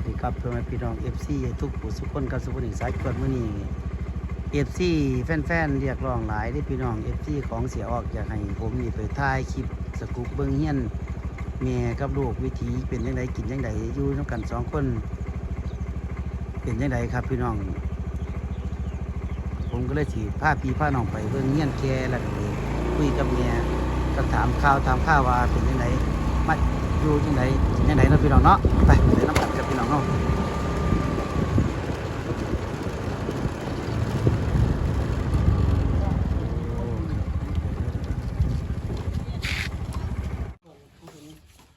วัสดีครับเพื่อแม่พี่น้อง FC ทุกผู้สุขคนกับสุขคนอีกสายกวดมื้อนี้ FC แฟนๆเรียกร้องหลายที่พี่น้อง FC ของเสียออกอยากให้ผมนี่ไปถ่ายคลิปสกุปเบิ่งเฮียนแม่กับลูกวิธีเป็นจังไดกินจังไดอยู่นํกันสองคน เป็นจังไดครับพี่น้อง ผมก็เลยสิพาพี่พาน้องไปเบิ่งเฮียนแกแล้วก็ไปคุยกับแม่ก็ถามข่าวถามข่าวว่าเป็นจังไดมา อยู่จังไดกินจังไดเนาะพี่น้องเนาะไปไปน้ำกันกับพี่น้องเนาะ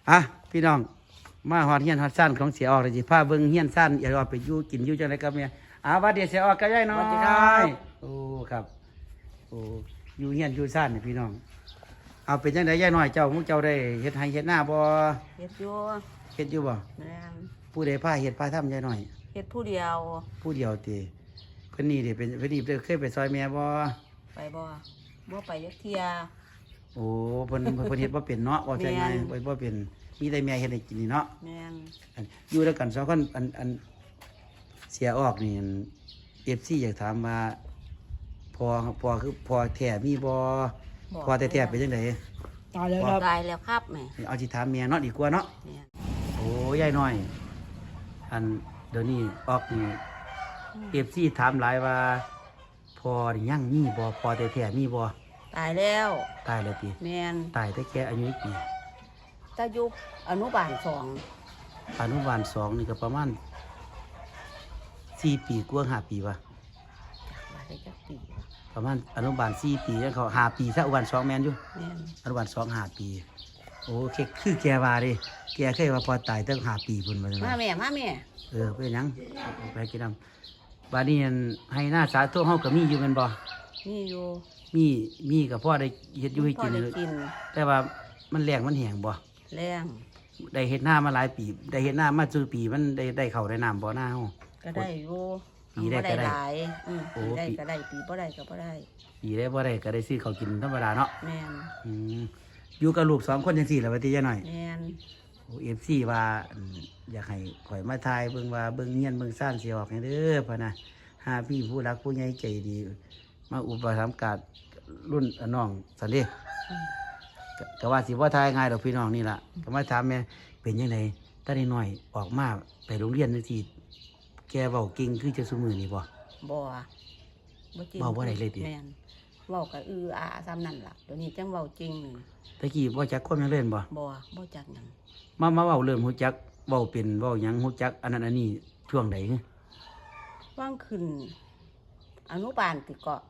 อะพี่น้องมาฮอดเฮียนฮอดสั้นของเสียออกเลยสิพาเบิ่งเฮียนสั้นอย่าว่าไปอยู่กินอยู่จังไดกับเมียอ่าว่าเดี๋ยวเสียออกกับยายน้อยสวัสดีครับโอ้ครับโอ้อยู่เฮียนอยู่สั้นนี่พี่น้อง เอาเป็นจังไดยายน้อยเจ้ามุกเจ้าได้เฮ็ดให้เฮ็ดหน้าบ่เฮ็ดอยู่เฮ็ดอยู่บ่แม่นผู้ใดพาเฮ็ดพาทำยายน้อยเฮ็ดผู้เดียว ผู้เดียวติเพิ่นนี่เด้เป็นเพิ่นนี่เคยไปซอยแม่บ่ไปบ่บ่ไปยักเทียโอ้เพิ่นเพิ่นเฮ็ดบ่เป็นเนาะว่าใจง่ายแม่นเพิ่นบ่เป็นมีแต่แม่เฮ็ดให้กินนี่เนาะแม่นอันอยู่ด้วยกันสองคนอันอันเสียออกนี่เอฟซีอยากถามว่าพอพอคือพอแท้มีบ อบอกพอแท้ๆเป็นจังไดตายแล้วครับตายแล้วครับแม่เอาสิถามเมียเนาะดีกว่าเนาะแม่นโอ้ยายน้อย อันเดี๋ยวนี้ออกนี่เอฟซีถามหลายว่า พอนี่ยังมีบอพอแท้ๆมีบอตายแล้ว ตายแล้วติแม่นตายแต่แค่อายุกี่ปีตายุบอนุบาลสองอนุบาลสองนี่ก็ประมาณสี่ปีกว่าห้าปีวะมาได้จักปี ประมาณอนุบาลสี่ปีแล้วเขาห้าปีซะอนุบาลสองแมนอยู่แม่นอนุบาลสองห้าปี โอ้เคคือแกว่าเดิแกเคยว่าพอตายตั้งห้าปีพุ่นมามาแม่มาแม่เออเป็นหยังเอาไปกินน้ำบาดนี้อันให้หน้าสาธุเฮาก็มีอยู่แมันบ่นี่อยู่มีมีกับพ่อได้เฮ็ดอยู่ให้พ่อกินได้กินแต่ว่ามันแรงมันแห้งบ่แรงได้เฮ็ดหน้ามาหลายปี ได้เฮ็ดหน้ามาสู่ปีมันได้ได้เข้าวได้น้ำบ่หน้าเฮาก็ได้อยู่ ปีได้ก็ได้บ่หลายอืมโอ้ ปีได้ปีก็ได้ปีบ่ได้ก็บ่ได้ ปีได้บ่ได้ก็ได้ซื้อข้าวกินธรรมดาเนาะแม่นอืมอยู่กับลูกสองคนจังซี่แหละว่าติยายหน่อยแม่นโอ้เอฟซีว่าอืมอยากให้ข่อยมาทายเบิ่งว่าเบิ่งเงียนเบิ่งซ่านสิออกให้เด้อพะนะหาพี่ผู้รักผู้ใหญ่ใจดี มาอุปถัมภ์การรุ่นน้องสันเด้ อืมก็ก็ว่าสิบ่ทายง่ายดอกพี่น้องนี่ล่ะก็มาถามแม่เป็นยังไงตาได้น้อยออกมาไปโรงเรียนจังซี่ แกเว้าเก่งคือจะซุมือนี่บ่ บ่บ่จริงเว้าบ่ได้เลยติ แม่นเว้าก็อืออาซ้ำนั่นล่ะเดี๋ยวนี้จังเว้าจริงนี่ตะกี้บ่จักความยังเล่นบ่ บ่บ่จักหยังมามาเว้าเริ่มฮู้จักเว้าเป็นเว้าหยังฮู้จัก อันนั้นอันนี้ช่วงใดฮะว่างขึ้น อนุบาลติเกาะ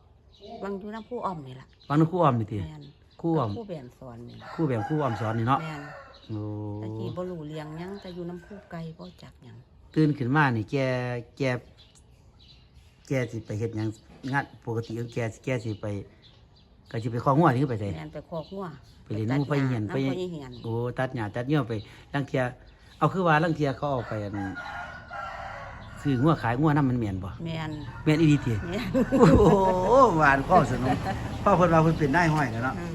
ว่างอยู่น้ำผู้อ้อมนี่ล่ะฟังนครูอ้อมนี่ติแม่นครูอ้อมผู้แบนสอนนี่ล่ะครูแบบครูอ้อมสอนนี่เนาะแม่นโอ้ตะกี้บ่รู้เรียงหยังแต่อยู่น้ำผู้ไกลบ่จักหยัง ตื่นขึ้นมานี่แกแกแกสิไปเฮ็ดหยังงานปกติของแกแกสิไปก็สิไปข้องัวนี่คือไปไส แม่นไปคอกหัวไปเรียนรู้ไปเหียนไป ไปตัดหญ้าน้ำพ่อเหียนโอ้ตัดหญ้าตัดเหี้ยไปลังเทียเอาคือว่าลังเทียเขาเอาไปอันซื้องัวขายงัวน้ำมันแม่นบ่แม่นแม่นอีดีติแม่นโอ้โหหวานข้อสนุกพ่อเพิ่นว่าเพิ่นเป็นนายห้อยแล้วเนาะ อืม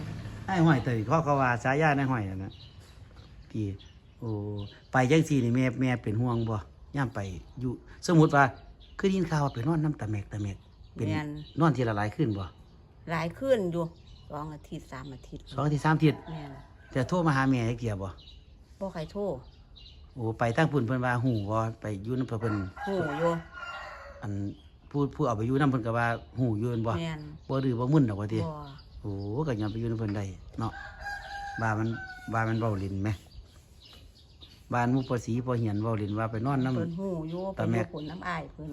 นายห้อยเตยข้อเขาว่าสายานายห้อยนั่นน่ะพี่โอ้ไปจังซี่นี่แม่แม่เป็นห่วงบ่ ย่ามไปอยู่สมมุติว่าคือได้ยินข่าวว่าไปนอนน้ำตาแมกตาแมกเป็นแม่น นอนทีละหลายขึ้นบ่หลายขึ้นอยู่สองอาทิตย์สามอาทิตย์สองอาทิตย์สามอาทิตย์แม่นจะโทรมาหาแม่ให้เกียบ่บ่ใครโทรโอ้ไปตั้งพุ่นเพิ่นว่าหูบ่ไปอยู่นำเพิ่นหูอยู่อันผู้ผู้เอาไปอยู่นำเพิ่นก็ว่าหูอยู่นั่นบ่แม่นบ่ดื้อบ่มึนดอกว่าติบ่โอ้ก็ยังไปอยู่นำเพิ่นได้เนาะบ้านมันบ้านมันเว้าลิ้นแหม บ้านหมู่ปสีปเหียนเว้าลิ้นว่าไปนอนนำเพิ่นหูอยู่ตาเพิ่นแม่อยู่ผลน้ำอายเพิ่น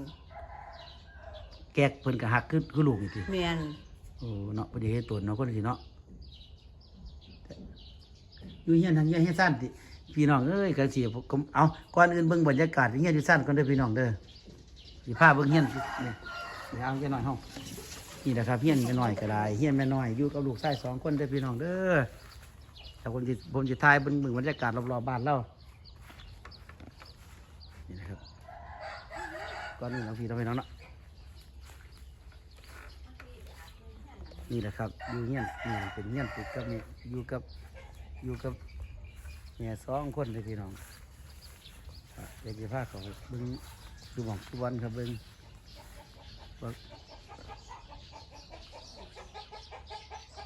แก๊กเพิ่นก็ฮักคือคือลูกนี่ติแม่นโอ้เนาะบ่ได้เฮ็ดตนเนาะคนสิเนาะอยู่เฮียนทางเฮียนเฮ็ดซ่านติพี่น้องเอ้ยกันสิผมเอาก่อนอื่นเบิ่งบรรยากาศเฮียนอยู่ซ่านก่อนเด้อพี่น้องเด้อสิพาเบิ่งเฮียนนี่สิเอาแค่น้อยเฮานี่แหละครับเฮียนแม่น้อยก็ได้เฮียนแม่น้อยอยู่กับลูกชายสองคนเด้อพี่น้องเด้อแต่ผมสิผมสิถ่ายเบิ่งเบิ่งบรรยากาศรอบๆบ้านเรานี่นะครับ ก่อนอื่นเราพี่เราไปน้องเนาะนี่แหละครับอยู่เงี้ยนนี่เป็นเงี้ยนปลูกกับนี่อยู่กับอยู่กับแม่ยสองคนเลยพี่น้องเด็กจะพาเขาเบิ้งดูหมอกทุกวันครับเบิ้ง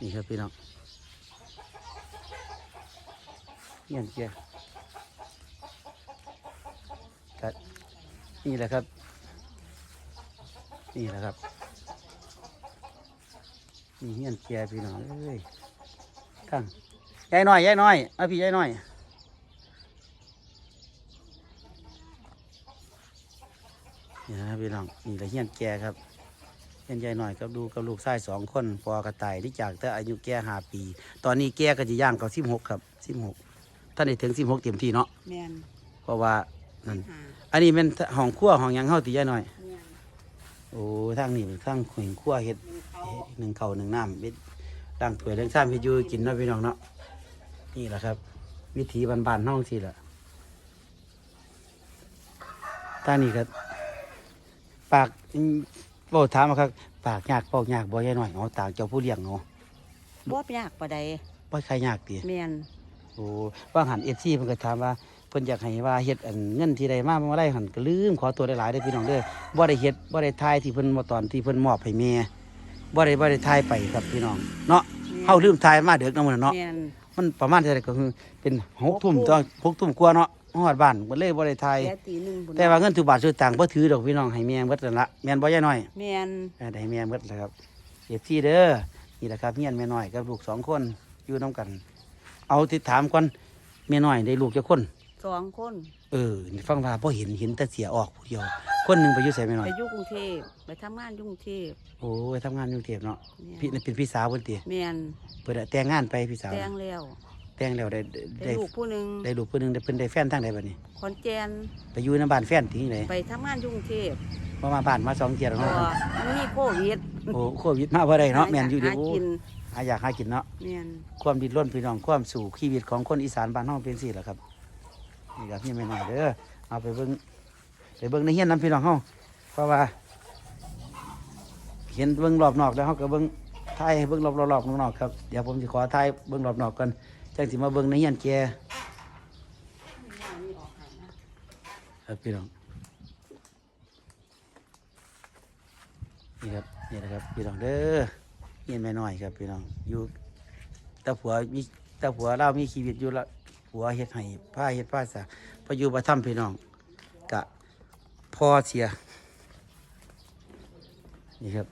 นี่ครับพี่น้องเงี้ยเกียรับนี่แหละครับ นี่แหละครับนี่เงี้ยเกียพี่น้องเอ้ยข้างยายน้อยยายน้อยเอาพี่ยายน้อยนี่นะครับพี่น้องนี่ละเฮียนแก่ครับเฮียนใหญ่หน่อยกับดูกับลูกชายสองคนพอกระต่ายที่จากแต่อายุแก่ห้าปี ตอนนี้แก่ก็จะย่างเขาสิบหกครับสิบหกท่านได้ถึงสิบหกเต็มที่เนาะแม่นเพราะว่านั่นหาอันนี้เป็นห้องครัวห้องหยังเฮาตีใหญ่หน่อยแม่น โอ้ทางนี้เป็นทางหุงครัวเฮ็ดเขาหนึ่งเข่าวหนึ่งน้ำเบ็ดล้างถ้วยล้างชามเฮ็ดอยู่กินเนาะพี่น้องเนาะนี่แหละครับ วิถีบ้านๆน้องสิล่ะทางนี้ครับปากโบถามมาครับปากยากปอกยากบ่ใหญ่หน่อยเอาต่างเจ้าผู้เลี้ยงเนาะบ่ยากปานใดบ่ใครยากติแม่นโอ้ว่างหัน FC เพิ่นก็ถามว่า เพิ่นอยากให้ว่าเฮ็ดอันเงินที่ได้มาบ่ได้หันก็ลืมขอตัวหลายๆเด้อพี่น้องเด้อบ่ได้เฮ็ดบ่ได้ทายที่เพิ่นบ่ตอนที่เพิ่นมอบให้แม่บ่ได้บ่ได้ทายไปครับพี่น้องเนาะแม่นเฮาลืมทายมาเด็กนำมื้อนั้นเนาะ แม่นมันประมาณเท่าไหร่ก็คือเป็น6ทุ่มตอน6ทุ่มกว่าเนาะฮอดบ้านบ่เลยบ่ได้ทายแต่ตีหนึงพุ่นแต่ว่าเงินทุกบาททุกตังค์บ่ถือดอกพี่น้องให้แม่เบิดนั่นละแม่นบ่ยายน้อย แม่น เออได้แม่เบิดแล้วครับเอฟซีเด้อนี่แหละครับเฮียนแม่น้อยกับลูกสองคนอยู่น้กัน เอาติดถามก่อนแม่น้อยได้ลูกจักคน สองคนเออนี่ฟังว่าพอเห็นเห็นแต่เสียออกผู้เดียว คนหนึงไปอยู่ไสแม่น้อไปยอยู่กรุงเทพไปทำงานอยู่กรุงเทพโอ้ยทำงานอยู่กรุงเทพเนาะแม่พี่นเป็นพี่สาวเพิ่นติแม่นเพิ่นได้แต่งงานไปพี่สาวแต่งแล้วแต่งแล้วได้ได้ได้ลูกผู้หนึงได้ลูกผู้หนึงได้เพิ่นได้แฟนทางใดบัดนี้ ขอนแก่นไปอยู่ในบ้านแฟนที่ไหนไปทำงานอยู่กรุงเทพบ่มาบ้านมาสองเที่ยแล้วก็เนาะมีโควิดโอ้โควิดมาบ่ได้เนาะแม่นอยู่เดี๋ยวหาโอ้กินหาอยากหากินเนาะ แม่นความดิ้นรนพี่น้องความสู่ชีวิตของคนอีสานบ้านห้องเป็นสี่แหละครับ นี่ครับนี่ไม่น้อยเด้อเอาไปเบิ้งไปเบิ้งในเฮียนน้ำพี่น้องเฮาเพราะว่า เห็นเบิ้งรอบนอกแล้วเฮาก็เบิ้งถ่ายเบิ้งรอบรอบนอกครับเดี๋ยวผมจะขอถ่ายเบิ้งรอบนอกกันจังสิมาเบิ้งในเฮียนแกครับพี่น้องนี่ครับนี่นะครับพี่น้องเด้อเฮียนไม่น้อยครับพี่น้องอยู่แต่ผัวมีแต่ผัวเรามีชีวิตอยู่ละ ผัวเฮ็ดให้ผ้าเฮ็ดผ้าสาพออยู่ประทับพี่น้องกะพ่อเสีย นี่ครับ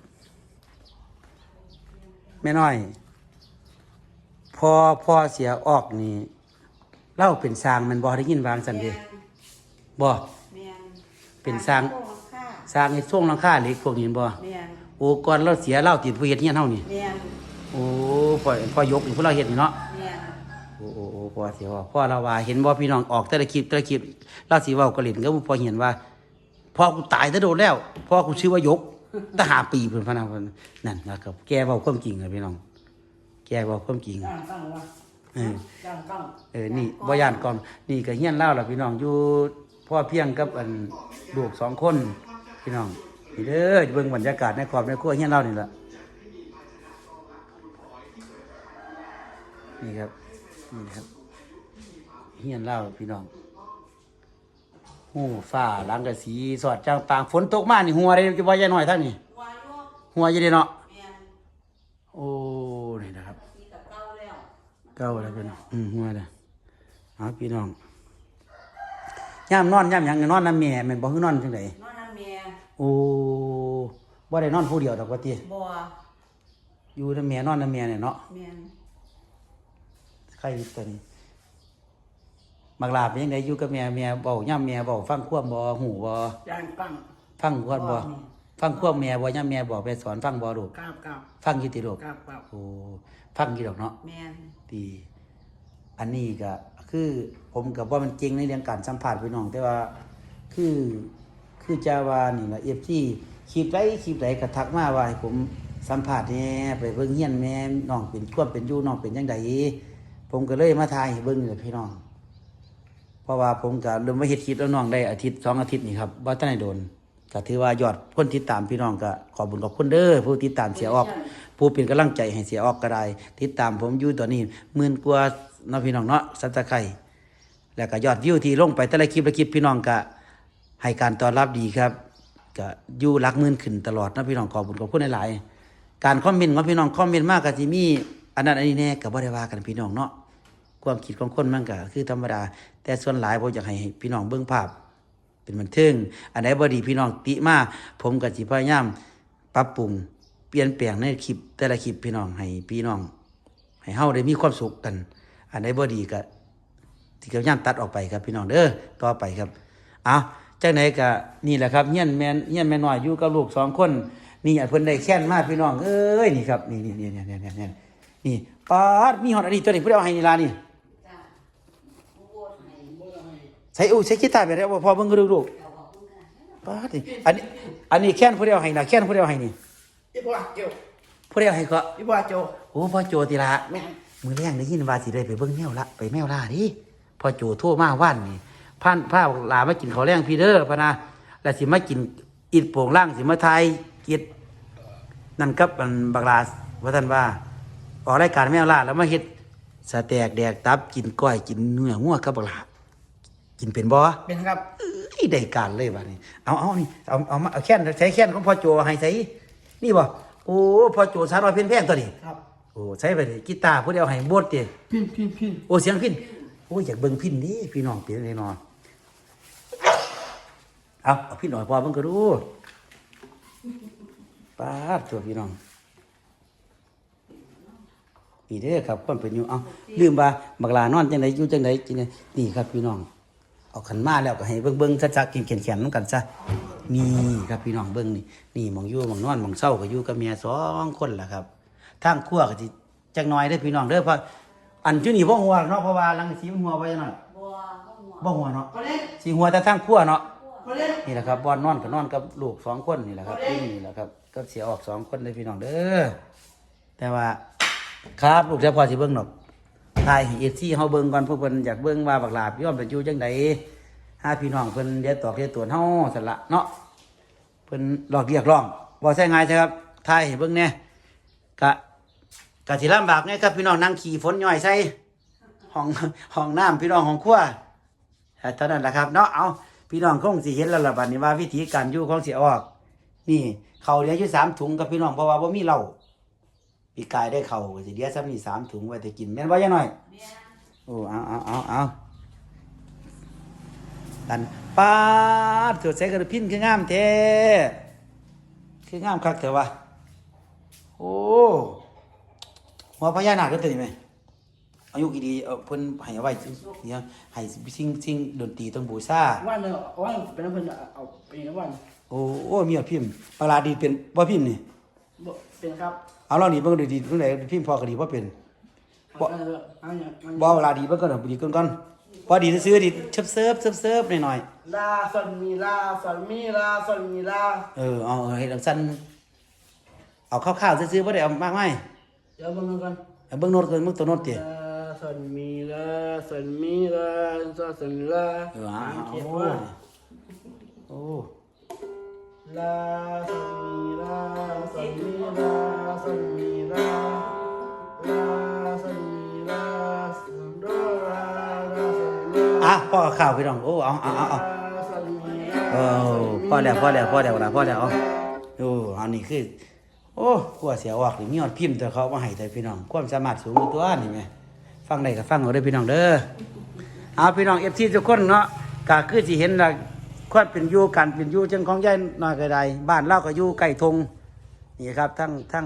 แม่น้อย พอพ่อเสียออกนี่เล่าเป็นสร้างแมันบ่ได้ยินวางสันเดีบ่แม่นเป็นสร้างโคค่าสร้างในช่วงหลังคาเหล็กพวกนี้บ่แม่นโอ้ก่อนเราเสียเล่าติดผู้เฮ็ดเฮียนเฮานี่แม่นโอ้พ่อพ่อยกนี่พวกเราเฮ็ดนี่เนาะ แม่น โอ้โอ้โอ้ พ่อเสียว่าพ่อเราว่าเห็นบ่พี่น้องออกแต่ละคลิปแต่ละคลิปเราสิเว้ากะเล่นก็พ่อเห็นว่าพ่อกูตายแต่โดนแล้วพ่อกูชื่อว่ายกตั้งหาปีเพิ่นพะนะเพิ่นนั่นนะครับ แกเว้าความจริงครับพี่น้อง แกเว้าความจริงต้องต้องว่าเออต้องต้องเออ นี่บ่ย่านก่อน นี่ก็เฮียนเล่าล่ะพี่น้อง อยู่พ่อเพียงกับอันลูกสองคน พี่น้อง นี่เด้อเบิ่งบรรยากาศในครอบในครัวเฮียนเล่านี่ล่ะ นี่ครับ นี่ครับ เฮียนเล่าพี่น้องหูฟ้าหลังกะสีสอดจางปางฝนตกมานี่หัวได้จะว่าใหญ่หน่อยทั้งนี่วายุหัวอยี่เด้เนาะแม่นโอ้นี่นะครับ สีกับเก่าแล้วเก้าแล้วพี่น้องอืมหัวเลยเอาพี่น้องย่ามนอนย่ามหยังก็นอนน้ำแม่แม่นบ่คือนอนจังไดนอนน้ำแม่โอ้บ่ได้นอนผู้เดียวดอกว่าติบัวอยู่น้ำแม่นอนน้ำแม่เนี่ยเนาะแม่น ใครตัวนี้ บักลาเป็นยังไงอยู่กับแม่แม่เบาย่ำแม่เบาฟังความบ่หูบ่จานปังฟังความบ่ฟังความแม่บ่ย่ำแม่บอกไปสอนฟังบ่ลูกกราบกราบฟังอยู่ติลูกกราบกราบโอ้ฟังอยู่ดอกเนาะแม่นดีอันนี้ก็คือผมกับว่ามันเก่งในเรื่องการสัมผัสพี่น้อง แต่ว่าคือคือจาว่านี่ละเอฟซีคลิปไรคลิปไรกระทักมาว่าให้ผมสัมผัสเนี่ยไปเบิ่งเฮียนแม่น้องเป็นควบเป็นอยู่น้องเป็นยังไงผมก็เลยมาทายให้เบิ่งนี่แหละพี่น้อง เพราะว่าผมก็เริ่มมาเฮ็ดคลิปแล้วน้องได้อาทิตย์สองอาทิตย์นี่ครับบ่าทันได้โดนก็ถือว่ายอดคนติดตามพี่น้องก็ขอบุญขอบคุณเด้อผู้ติดตามเสียออก ผู้เป็นกำลังใจให้เสียออกก็ได้ติดตามผมอยู่ตอนนี้หมื่นกว่าเนาะพี่น้องเนาะสับตะไครแล้วก็ยอดวิวที่ลงไปแต่ละคลิปละคลิปพี่น้องก็ให้การต้อนรับดีครับก็อยู่รักมื่นขึ้นตลอดนะพี่น้องขอบคุณขอบคุณหลายๆการคอมเมนต์ของพี่น้องคอมเมนต์มากก็สิมีอันนั้นอันนี้แน่ก็บ่ได้ว่ากันพี่น้องเนาะ ความคิดของคนมันก็คือธรรมดา แต่ส่วนหลายผมอยากให้พี่น้องเบิ่งภาพ เป็นบันเทิงอันไหนบ่ดีพี่น้องติมาผมก็สิพยายามปรับปรุงเปลี่ยนแปลงในคลิป แต่ละคลิปพี่น้องให้พี่น้อง ให้เฮาได้มีความสุขกัน อันไหนบ่ดีก็ที่เขาย่ามตัดออกไปครับพี่น้องเด้อต่อไปครับเอาจังไหนก็นี่แหละครับเฮียนแมนเฮียนแม่น้อยอยู่กับลูกสองคน นี่อันเพิ่นได้แค้นมากพี่น้องเอ้ยนี่ครับนี่นี่นี่นี่นี่นี่นี่ปาดมีฮอดอันนี้ตัวนี้เพิ่นเอาให้นี่ล่ะนี่ ใส่อู้ใส่กีตาร์ไปแล้วบ่พอเบิ่งก็ดูลูกปาดนี่อันนี้อันนี้แค้นผู้ใดเอาให้น่ะแค้นผู้ใดเอาให้นี่อีบัวเจียวผู้ใดเอาให้ก็อีบัวเจียวโอ้พ่อโจติละแม่นมือแรงได้ยินว่าสิได้ไปเบิ่งแมวละไปแมวล่าดิพ่อโจโทรมาว่านนี่ผ่านผ้าลามากินข้าวแรงพี่เด้อพะนะแล้วสิมากินอิดโป่งล่างสิมาทายกิดนั่นกับอันบักลาว่าท่านว่าออกรายการแมวล่าแล้วมาเฮ็ดสะแตกแดกตับกินก้อยกินเนื้องัวกับบักลา กินเป็นบ่เป็นครับเอ้ยได้การเลยบัดนี้เอาเอานี่เอาเอามาเอาแค้นใช้แค้นของพ่อโจให้ใส่นี่บ่โอ้พ่อโจสาวน้อยเพี้ยนแพงตัวนี้ครับโอ้ใช้ไปเลยกีตาร์ผู้เดียวให้บดเดียพินพินพินโอ้เสียงพินโอ้อยากเบิ่งพินดิพี่น้องเปลี่ยนแน่นอนเอาเอาพินหน่อยพอเบิ่งก็รู้ป้าดตัวพี่น้องนี่เด้อครับคนเป็นอยู่เอาลืมว่าบักลานอนจังไดอยู่จังไดจังไดนี่ครับพี่น้อง เอาขันมาแล้วก็ให้เบิ่งเบิ่งๆชัดๆกินแขนๆน้ำกันซะนี่ครับพี่น้องเบิ่งนี่นี่หมองอยู่หมองนอนหมองเศร้าก็อยู่กับเมียสองคนล่ะครับทางครัวก็สิจักหน่อยเด้อพี่น้องเด้อเพราะอันจุนี่บ่หัวเนาะเพราะว่าลังสีมันหัวไว้หน่อยบัวก็หัวบ่หัวเนาะพอเล่นสิหัวแต่ทางครัวเนาะพอเล่นนี่แหละครับบ่อนนอนก็นอนกับลูกสองคนนี่แหละครับนี่นี่แหละครับก็เสียออกสองคนเลยพี่น้องเด้อแต่ว่าครับลูกจะพอสิเบิ่งดอก ทายให้ FC เฮาเบิ่งก่อนพวกเพิ่นอยากเบิ่งว่าบักลาบย้อมเป็นอยู่จังไดหาพี่น้องเพิ่นเดี๋ยวตอกเดี๋ยวตวนเฮาสั่นละเนาะเพิ่นหลอกเรียกร้องบ่ใช่ไงใช่ครับทายให้เบิ่งแน่กะกะสิลำบากไงครับพี่น้องนั่งขี่ฝนย่อยใส่ห้องห้องน้ำพี่น้องห้องครัวแต่เท่านั้นแหละครับเนาะเอาพี่น้องคงสิเห็นแล้วล่ะบัดนี้ว่าวิธีการอยู่ของสิออก นี่เขาวเหลืออยู่สามถุงกับพี่น้องเพราะว่าบ่มีเหล้า ปีกายได้เขาวก็สิเดียวซ้ำนี่สามถุงไว้แต่กินแม่นบ่ยังหน่อยโอ้เอาเอาเอาเอาดันปาดตัวใส่กระพินคืองามแท้คืองามคักเถอะวะโอ้หัวพญานาคก็ตัวนี้ไหมอายุกี่ดีเออเพิ่นให้เอาไว้เนี่ยให้สิ่งสิ่งดนตรีต้องบูชาวันเลยวันเป็นน้ำเพิ่นเอาเป็นวันโอ้โอ้มีเอาพิมพ์ปลาดีเป็นบ่พิมพ์นี่บ่เป็นครับ เอาลองนี่เบิ่งดูดีเพิ่นไหนพิมพ์พอก็ดีบ่เป็นบ่อันนี้อันนี้อันนี้บ่เวลาดีเบิ่งก่อนเอาดีก่อนก่อนพอดีซื้อๆดีเชิบเซิบเซิบเซิบหน่อยลาซอนมีลาซอนมีลาซอนมีลาๆเออเอาเอาให้ดังสั้นเอาคร่าวๆซื่อๆบ่ได้เอามากมายเดี๋ยวเบิ่งกันเอาเบิ่งโน้ตก่อนเบิ่งตัวโน้ตติลาซอนมีลาซอนมีลาซอนมีลาเออเอาเอาเขียนโอ้ว่าโอ้ ลาซอนมีลาซอนมีลาซอนมีลาลาซอนมีลาซอนโดลาลาซอนมีลาอะพ่อข้าวพี่น้องโอ้เอาเอาเอาเอาเออพอแล้วพ่อแล้วพ่อแล้วนะพ่อแล้วเอาโอ้อันนี้คือ โอ้กลัวเสียออกนี่มียอดพิมพ์แต่เขามาให้แต่พี่น้องความสามารถสูงตัวนี่ไหมฟังได้ก็ฟังเอาได้พี่น้องเด้อเอาพี่น้องเอฟซีทุกคนเนาะก็คือสิเห็นละ ความเป็นอยู่การเป็นอยู่จังของยายน้อยก็ได้บ้านเราก็อยู่ใกล้ทงนี่ครับทั้งทั้ง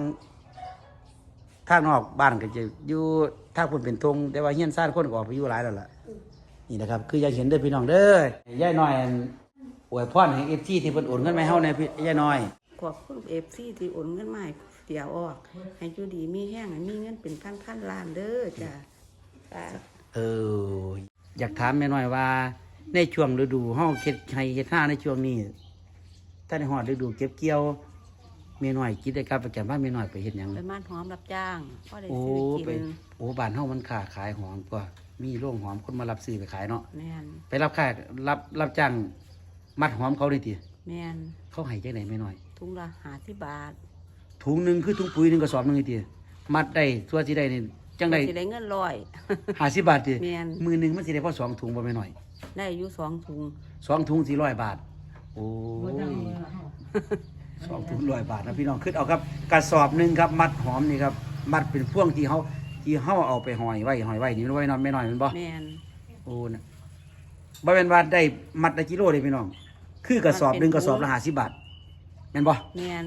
ทางนอกบ้านก็จะอยู่ทางพุ่นเป็นทงแต่ว่าเฮียนซ่านคนก็ออกไปอยู่หลายแล้วล่ะนี่นะครับ คืออยากเห็นเด้อพี่น้องเด้อยายน้อยอันอวยพรให้เอฟซีที่เพิ่นโอนเงินมาให้เฮาในพี่ยายน้อยขอบคุณเอฟซีที่โอนเงินมาให้เสียออกให้อยู่ดีมีแห้งให้มีเงินเป็นพันพันล้านเด้อจ้ะสาธุเอออยากถามแม่น้อยว่า ในช่วงฤดูเฮาเฮ็ดให้เฮ็ดหน้าในช่วงนี้ถ้าในฮอดฤดูเก็บเกี่ยวแม่น้อยคิดได้ครับประจำว่าแม่น้อยไปเฮ็ดหยังไปบ้านหอมรับจ้างพ่อได้โอ้ซื้อไปกินโอ้บ้านเฮามันค้าขายหอมกว่า มีโรงหอมคนมารับซื้อไปขายเนาะแม่นไปรับค่ารับรับจ้างมัดหอมเขานี่ติแม่นเขาให้จังได๋แม่น้อย ถุงละหาสิบบาทถุงหนึงคือถุงปุ๋ยหนึงกระสอบหนึงนี่ติมัดได้ตัวสิได้นี่ จังได๋สิได้เงินร้อย50บาทติแม่น มือหนึงมันสิได้พอสองถุงบ่แม่น้อยได้อยู่สองถุงสองถุงสี่ร้อยบาท โอ้ยสองถุงร้อยบาทนะพี่น้องขึ้นเอาครับกระสอบหนึ่งครับ มัดหอมนี่ครับ มัดเป็นพ่วงที่เขาที่เขาเอาไปหอยไว้หอยไว้นี่มันไว้นอนไม่น้อยแมันบ่ แม่นโอ้นะบ่เป็นว่าได้มัดละกิโลเลยพี่น้อง คือกระสอบหนึ่งกระสอบละห้าสิบบาทแม่นบ่แม่น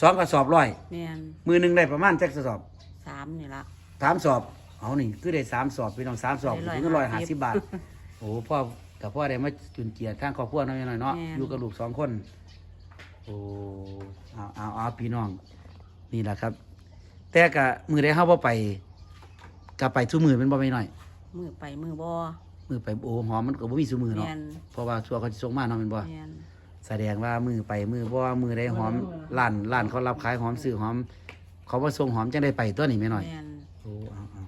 สองกระสอบร้อย แม่นมือหนึ่งได้ประมาณจักกระสอบสามนี่ละ สามสอบเอานี่คือได้สามสอบพี่น้องสามสอบได้ถึงร้อยห้าสิบ150บาท โอ้พ่อกับพ่อได้มาจุนเกียรติทางครอบครัวน้อยหน่อยเนาะแม่น อยู่กับลูกสองคน โอ้เอาเอาเอาพี่น้อง นี่แหละครับ แต่กะมือได้เข้าบ่ไปกะไปทุกมือเป็นบ่ไม่น้อย มือไปมือบ่มือไปโอ้หอมมันก็บ่มีทุกมือเนาะแม่นเพราะว่าชัวเขาสิส่งมาเนาะแม่นบ่แม่นแสดงว่ามือไปมือบ่ว่ามือได้หอมร้านร้านเขารับขายหอมซื้อหอม เขาบ่ส่งหอมจังได้ไปตัวนี้แม่น้อย แม่น โอ้เอาเอา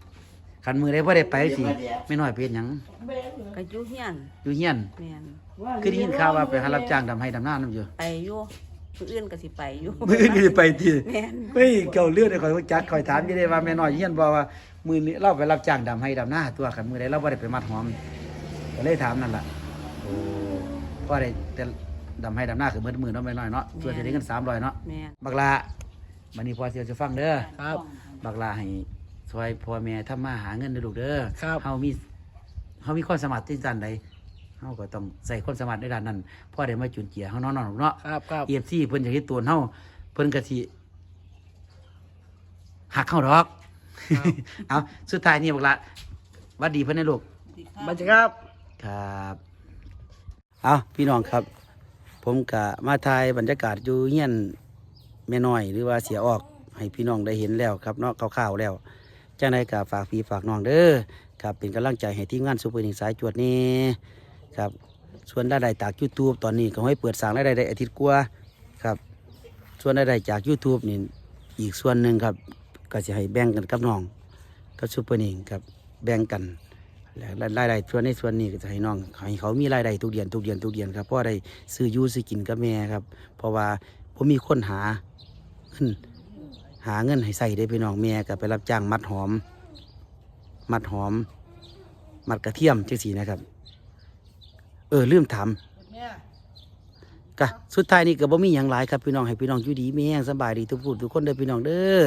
คันมือได้บ่ได้ไปสิไม่น้อยเป็นหยังก็อยู่เฮียนอยู่เฮียนแม่นคือได้ยินข่าวว่าไปหารับจ้างดำให้ดำหน้านํอยู่ไปอยู่ผู้อื่นก็สิไปอยู่มื้อนี้ไปทีแม่นเฮ้ยเก่าเลือดคอยจักคอยถามอยู่ได้ว่าแม่น้อยเฮียนบอกว่ามือนี้เราไปรับจ้างดำให้ดำหน้าตัวกันมือใดเราบ่ได้ไปมัดหอมก็เลยถามนั่นล่ะโอ้ก็ได้แต่ดำให้ดำหน้าคือมือมือเนาะแม่น้อยเนาะตัวจะได้เงิน300เนาะแม่นบักลาบัดนี้พอเสียวจะฟังเด้อครับบักลาให้ ช่วยพ่อแม่ทำมาหาเงินเด้อลูกเด้อครับเฮามีเฮามีความสามารถที่ด้านใดเฮาก็ต้องใส่ความสามารถในด้านนั้นพ่อได้มาจุนเจียเฮาเนาะเนาะลูกเนาะครับครับเอฟซีเพิ่นอยากเฮ็ดตัวเฮาเพิ่นก็สิหักเข้าดอก เอาสุดท้ายนี่บักละหวัดดีเพิ่นนะลูกบัญชครับ ครับ เอาพี่น้องครับ ผมกะมาถ่ายบรรยากาศอยู่เฮียนแม่น้อย หรือว่าเสียออก ให้พี่น้องได้เห็นแล้วครับเนาะคร่าวๆแล้ว จังไดก็ฝากพี่ฝากน้องเด้อครับเป็นกำลังใจให้ทีมงานซุปเปอร์หนิงสายจวดนี้ครับส่วนรายได้จาก YouTube ตอนนี้ก็ให้เปิดสร้างรายได้ได้อาทิตย์กว่าครับส่วนรายได้จาก YouTube นี่อีกส่วนหนึ่งครับก็จะให้แบ่งกันกับน้องกับซุปเปอร์หนิงครับแบ่งกันแล้วรายได้ส่วนในส่วนนี้ก็จะให้น้องให้เขามีรายได้ทุกเดือนทุกเดือนทุกเดือนครับเพราะได้ซื้ออยูซื้อกินกับแม่ครับ เพราะว่าผมมีคนหาเงิน หาเงินให้ใส่ได้พี่น้องแม่ก็ไปรับจ้างมัดหอม มัดหอม มัดกระเทียมจังสีนะครับ เออลืมถามกะสุดท้ายนี่ก็บ่มีอย่างหลายครับพี่น้องให้พี่น้องอยู่ดีมีแห้งสบายดีทุกผู้ทุกคนเด้อพี่น้องเด้อ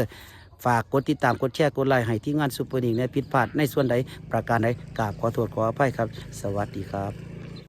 ฝากกดติดตามกดแชร์กดไลค์ให้ที่งานซูเปอร์นิงในผิดพลาดในส่วนใดประการใดกราบขอโทษขออภัยครับ สวัสดีครับ